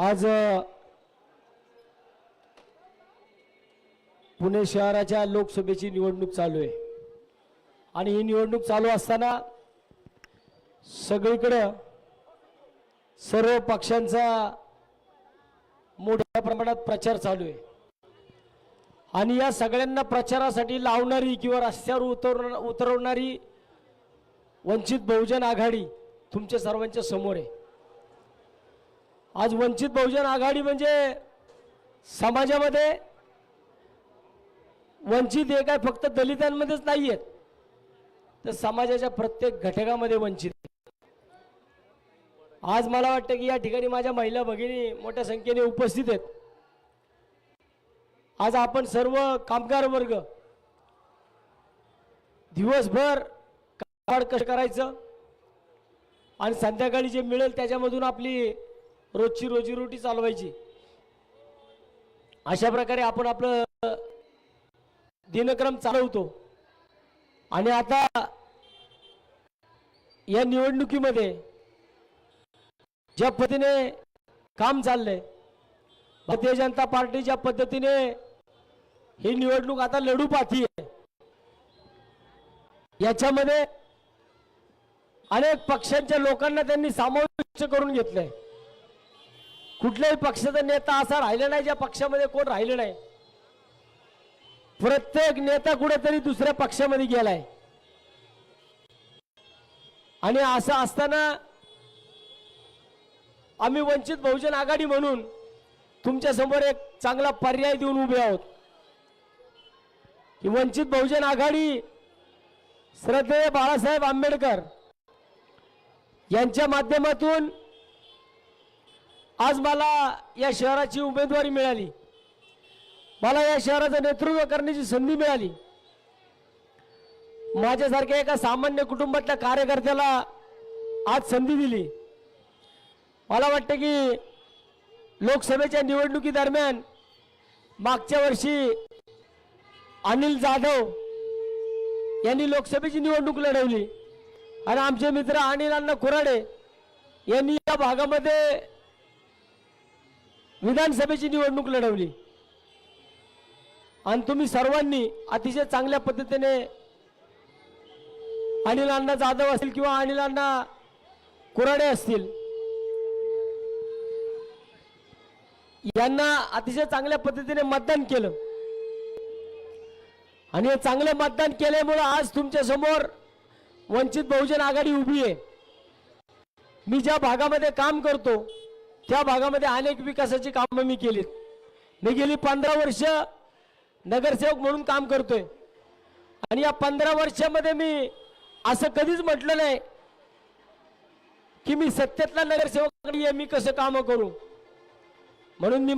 आज पुणे शहराच्या लोकसभेची निवडणूक चालू आहे. आणि ही निवडणूक चालू असताना सगळीकडं सर्व पक्षांचा मोठ्या प्रमाणात प्रचार चालू आहे. आणि या सगळ्यांना प्रचारासाठी लावणारी किंवा रस्त्यावर उतर उतरवणारी वंचित बहुजन आघाडी तुमच्या सर्वांच्या समोर आहे. आज वंचित बहुजन आघाडी म्हणजे समाजामध्ये वंचित हे काय फक्त दलितांमध्येच नाही आहेत तर समाजाच्या प्रत्येक घटकामध्ये वंचित आज मला वाटतं की या ठिकाणी माझ्या महिला भगिनी मोठ्या संख्येने उपस्थित आहेत. आज आपण सर्व कामगार वर्ग दिवसभर काबाड कसं करायचं आणि संध्याकाळी जे मिळेल त्याच्यामधून आपली रोजची रोजीरोटी चालवायची. अशा प्रकारे आपण आपलं दिनक्रम चालवतो. आणि आता या निवडणुकीमध्ये ज्या पद्धतीने काम चाललंय भारतीय जनता पार्टी ज्या पद्धतीने ही निवडणूक आता लढू आहे याच्यामध्ये अनेक पक्षांच्या लोकांना त्यांनी समाविष्ट करून घेतलंय. कुठल्याही पक्षाचा नेता असा राहिला नाही ज्या पक्षामध्ये कोण राहिलं नाही. प्रत्येक नेता कुठेतरी दुसऱ्या पक्षामध्ये गेलाय. आणि असं असताना आम्ही वंचित बहुजन आघाडी म्हणून तुमच्यासमोर एक चांगला पर्याय देऊन उभे आहोत. की वंचित बहुजन आघाडी श्रद्धेय बाळासाहेब आंबेडकर यांच्या माध्यमातून आज मला या शहराची उमेदवारी मिळाली. मला या शहराचं नेतृत्व करण्याची संधी मिळाली. माझ्यासारख्या एका सामान्य कुटुंबातल्या कार्यकर्त्याला आज संधी दिली. मला वाटतं की लोकसभेच्या निवडणुकीदरम्यान मागच्या वर्षी अनिल जाधव यांनी लोकसभेची निवडणूक लढवली. आणि आमचे मित्र अनिल अण्णा कुराडे यांनी या भागामध्ये विधानसभेची निवडणूक लढवली. आणि तुम्ही सर्वांनी अतिशय चांगल्या पद्धतीने अनिल अण्णा जाधव असतील किंवा अनिल अण्णा कुराडे असतील यांना अतिशय चांगल्या पद्धतीने मतदान केलं. आणि हे चांगलं मतदान केल्यामुळं आज तुमच्यासमोर वंचित बहुजन आघाडी उभी आहे. मी ज्या भागामध्ये काम करतो त्या भागामध्ये अनेक विकासाची कामं मी केलीत. मी गेली पंधरा वर्ष नगरसेवक म्हणून काम करतोय. आणि या पंधरा वर्षामध्ये मी असं कधीच म्हटलं नाही की मी सत्तेतला नगरसेवक मी कसं कामं करू? म्हणून मी